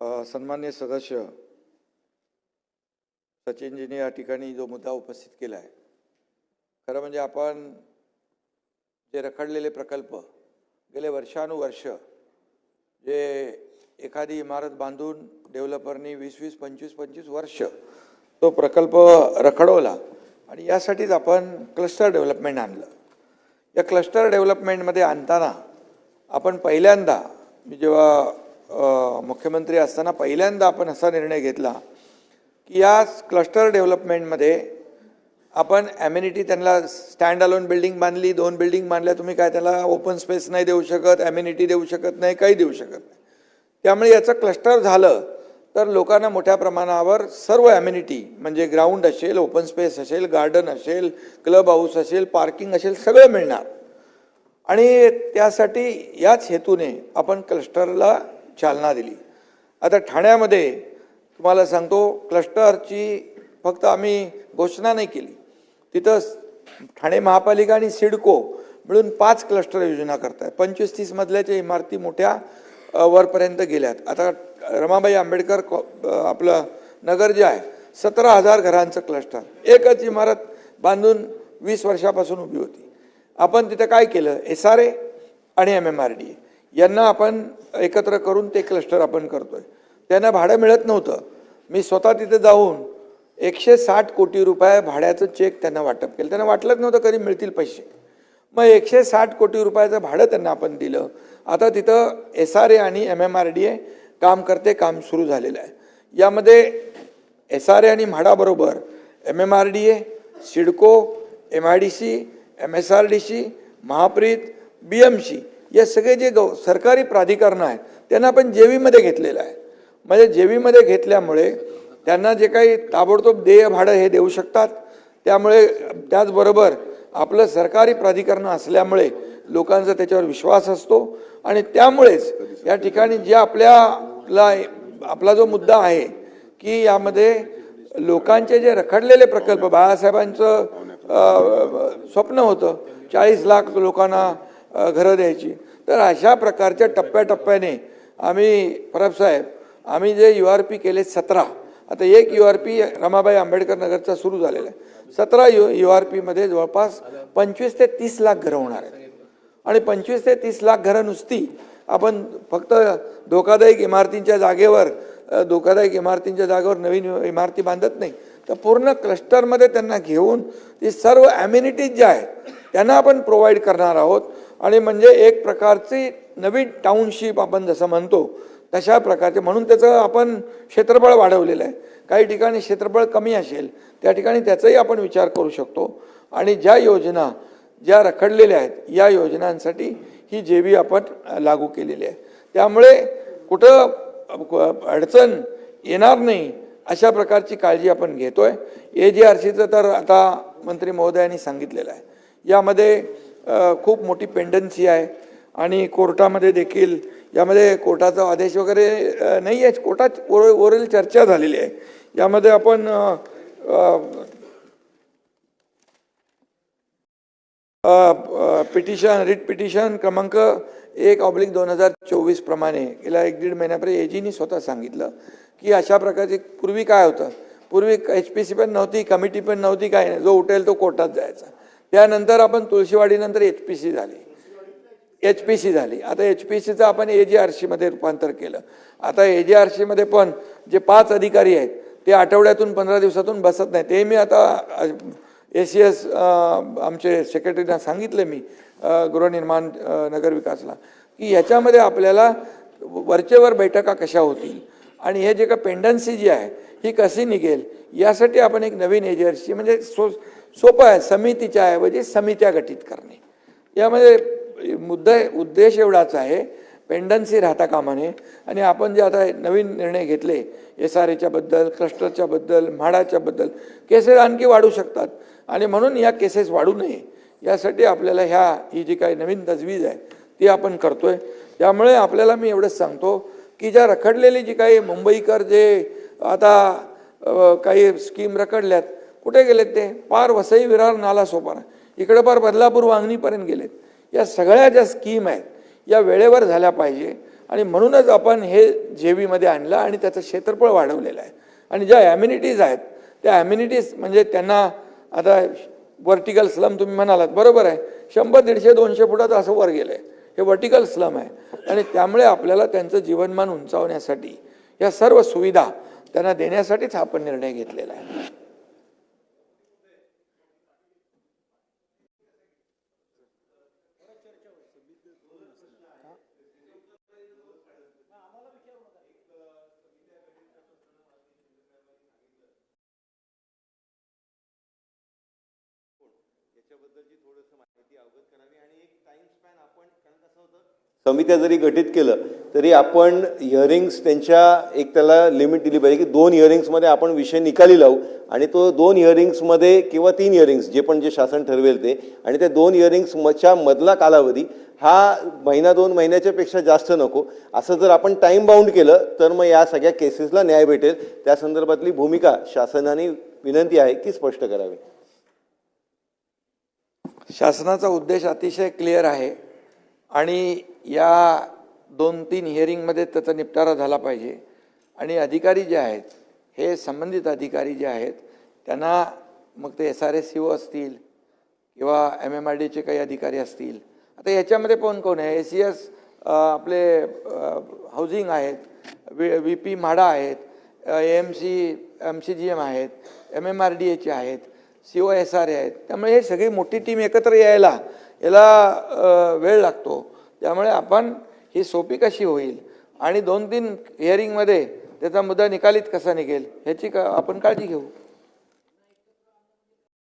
सन्मान्य सदस्य सचिनजींनी या ठिकाणी जो मुद्दा उपस्थित केला आहे खरं म्हणजे आपण जे रखडलेले प्रकल्प गेले वर्षानुवर्ष जे एखादी इमारत बांधून डेव्हलपरनी वीस वीस पंचवीस पंचवीस वर्ष तो प्रकल्प रखडवला आणि यासाठीच आपण क्लस्टर डेव्हलपमेंट आणलं. या क्लस्टर डेव्हलपमेंटमध्ये आणताना आपण पहिल्यांदा मी जेव्हा मुख्यमंत्री असताना पहिल्यांदा आपण असा निर्णय घेतला की या क्लस्टर डेव्हलपमेंटमध्ये आपण ॲम्युनिटी त्यांना स्टँड अलोन बिल्डिंग बांधली दोन बिल्डिंग बांधल्या तुम्ही काय त्याला ओपन स्पेस नाही देऊ शकत ॲम्युनिटी देऊ शकत नाही काही देऊ शकत नाही. त्यामुळे याचं क्लस्टर झालं तर लोकांना मोठ्या प्रमाणावर सर्व ॲम्युनिटी म्हणजे ग्राउंड असेल ओपन स्पेस असेल गार्डन असेल क्लब हाऊस असेल पार्किंग असेल सगळं मिळणार. आणि त्यासाठी याच हेतूने आपण क्लस्टरला चालना दिली. आता ठाण्यामध्ये तुम्हाला सांगतो क्लस्टरची फक्त आम्ही घोषणा नाही केली. तिथं ठाणे महापालिका आणि सिडको मिळून पाच क्लस्टर योजना करतात पंचवीस तीस मजल्याच्या इमारती मोठ्या वरपर्यंत गेल्यात. आता रमाबाई आंबेडकर आपलं नगर जे आहे सतरा हजार घरांचं क्लस्टर. एकच इमारत बांधून वीस वर्षापासून उभी होती. आपण तिथं काय केलं? एस आर ए आणि M M R D A. यांना आपण एकत्र करून ते क्लस्टर आपण करतोय. त्यांना भाडं मिळत नव्हतं. मी स्वतः तिथे जाऊन एकशे साठ कोटी रुपये भाड्याचं चेक त्यांना वाटप केलं. त्यांना वाटलंच नव्हतं कधी मिळतील पैसे. मग एकशे साठ कोटी रुपयाचं भाडं त्यांना आपण दिलं. आता तिथं एस आर ए आणि M M R D A काम करते काम सुरू झालेलं आहे. यामध्ये एस आर ए आणि म्हाडाबरोबर M M R D A CIDCO M I D C M S R D C Mahapreet B M C या सगळे जे गव सरकारी प्राधिकरणं आहेत त्यांना आपण जेवीमध्ये घेतलेलं आहे. म्हणजे जेवीमध्ये घेतल्यामुळे त्यांना जे काही ताबडतोब देय भाडं हे देऊ शकतात. त्यामुळे त्याचबरोबर आपलं सरकारी प्राधिकरण असल्यामुळे लोकांचा त्याच्यावर विश्वास असतो. आणि त्यामुळेच या ठिकाणी जे आपल्याला आपला जो मुद्दा आहे की यामध्ये लोकांचे जे रखडलेले प्रकल्प बाळासाहेबांचं स्वप्न होतं. चाळीस लाख लोकांना घरं द्यायची. तर अशा प्रकारच्या टप्प्याटप्प्याने आम्ही परबसाहेब आम्ही जे यू आर पी केले सतरा आता एक U R P Ramabai Ambedkar नगरचा सुरू झालेला आहे. सतरा यू यू आर पीमध्ये जवळपास पंचवीस ते तीस लाख घरं होणार आहेत. आणि पंचवीस ते तीस लाख घरं नुसती आपण फक्त धोकादायक इमारतींच्या जागेवर धोकादायक इमारतींच्या जागेवर नवीन इमारती बांधत नाही. तर पूर्ण क्लस्टरमध्ये त्यांना घेऊन ती सर्व ॲम्युनिटीज ज्या आहेत त्यांना आपण प्रोव्हाइड करणार आहोत. आणि म्हणजे एक प्रकारची नवीन टाउनशिप आपण जसं म्हणतो तशा प्रकारचे. म्हणून त्याचं आपण क्षेत्रफळ वाढवलेलं आहे. काही ठिकाणी क्षेत्रफळ कमी असेल त्या ठिकाणी त्याचाही आपण विचार करू शकतो. आणि ज्या योजना ज्या रखडलेल्या आहेत या योजनांसाठी ही जेवी आपण लागू केलेली आहे. त्यामुळे कुठं अडचण येणार नाही अशा प्रकारची काळजी आपण घेतो आहे ए जी आर सीचं तर आता मंत्री महोदयांनी सांगितलेलं आहे. यामध्ये खूप मोठी पेंडन्सी आहे. आणि कोर्टामध्ये देखील यामध्ये कोर्टाचा आदेश वगैरे नाही आहे. कोर्टात ओर ओरल चर्चा झालेली आहे. यामध्ये आपण पिटिशन रिट पिटिशन क्रमांक एक ऑब्लिक दोन हजार चोवीस प्रमाणे गेल्या एक दीड महिन्यापर्यंत एजीनी स्वतः सांगितलं की अशा प्रकारचे पूर्वी काय होतं? पूर्वी एच पी सी पण नव्हती कमिटी पण नव्हती काय नाही. जो उठेल तो कोर्टात जायचा. त्यानंतर आपण तुळशीवाडीनंतर एच पी सी झाली. एच पी सी झाली. आता एच पी सीचं आपण ए जी आर सीमध्ये रूपांतर केलं. आता ए जी आर सीमध्ये पण जे पाच अधिकारी आहेत ते आठवड्यातून पंधरा दिवसातून बसत नाही ते मी आता ए सी एस आमचे सेक्रेटरीना सांगितले मी गृहनिर्माण नगरविकासला की ह्याच्यामध्ये आपल्याला वरचेवर बैठका कशा होतील? आणि हे जे का पेंडन्सी जी आहे ही कशी निघेल? यासाठी आपण एक नवीन एजन्सी आर सी म्हणजे सो सोपं आहे समितीच्या ऐवजी समित्या गठीत करणे. यामध्ये मुद्दा उद्देश एवढाच आहे पेंडन्सी राहता कामा नये आणि आपण जे आता नवीन निर्णय घेतले एस आर एच्याबद्दल क्लस्टरच्याबद्दल म्हाडाच्याबद्दल केसेस आणखी वाढू शकतात. आणि म्हणून या केसेस वाढू नये. यासाठी आपल्याला ह्या ही जी काही नवीन तजवीज आहे ती आपण करतोय. त्यामुळे आपल्याला मी एवढंच सांगतो की ज्या रखडलेली जी काही मुंबईकर जे आता काही स्कीम रखडल्यात कुठे गेलेत ते? पार वसई विरार नाला सोपारा. इकडे पार बदलापूर वांगणीपर्यंत गेलेत. या सगळ्या ज्या स्कीम आहेत या वेळेवर झाल्या पाहिजे. आणि म्हणूनच आपण हे जेवीमध्ये आणलं आणि त्याचं क्षेत्रफळ वाढवलेलं आहे. आणि ज्या ॲम्युनिटीज आहेत त्या ॲम्युनिटीज म्हणजे त्यांना आता वर्टिकल स्लम तुम्ही म्हणालात बरोबर आहे. शंभर दीडशे दोनशे फुटात असं वर गेलं आहे हे वर्टिकल स्लम आहे. आणि त्यामुळे आपल्याला त्यांचं जीवनमान उंचावण्यासाठी या सर्व सुविधा त्यांना देण्यासाठीच आपण निर्णय घेतलेला आहे. समित्या जरी गठीत केलं तरी आपण हिअरिंग्स त्यांच्या एक त्याला लिमिट दिली पाहिजे की दोन हिअरिंग्समध्ये आपण विषय निकाली लावू. आणि तो दोन हिअरिंग्समध्ये किंवा तीन हिअरिंग्स जे पण जे शासन ठरवेल ते आणि त्या दोन हिअरिंग्सच्या मधला कालावधी हा महिना दोन महिन्याच्या पेक्षा जास्त नको. असं जर आपण टाईम बाउंड केलं तर मग या सगळ्या केसेसला न्याय भेटेल. त्या संदर्भातली भूमिका शासनाने विनंती आहे की स्पष्ट करावी. शासनाचा उद्देश अतिशय क्लिअर आहे. आणि या दोन तीन हिअरिंगमध्ये त्याचा निपटारा झाला पाहिजे. आणि अधिकारी जे आहेत हे संबंधित अधिकारी जे आहेत त्यांना मग ते S R S C O असतील किंवा एम एम आर डीचे काही अधिकारी असतील आता याच्यामध्ये कोण कोण आहे? ए सी एस आपले हाऊसिंग आहेत वी व्ही पी म्हाडा आहेत M C M C G M आहेत एम एम आर डी एचे आहेत C O S R A आहेत. त्यामुळे हे सगळी मोठी टीम एकत्र यायला याला वेळ लागतो. त्यामुळे आपण ही सोपी कशी होईल? आणि दोन तीन हिअरिंगमध्ये त्याचा मुद्दा निकालीत कसा निघेल? ह्याची का आपण काळजी घेऊ.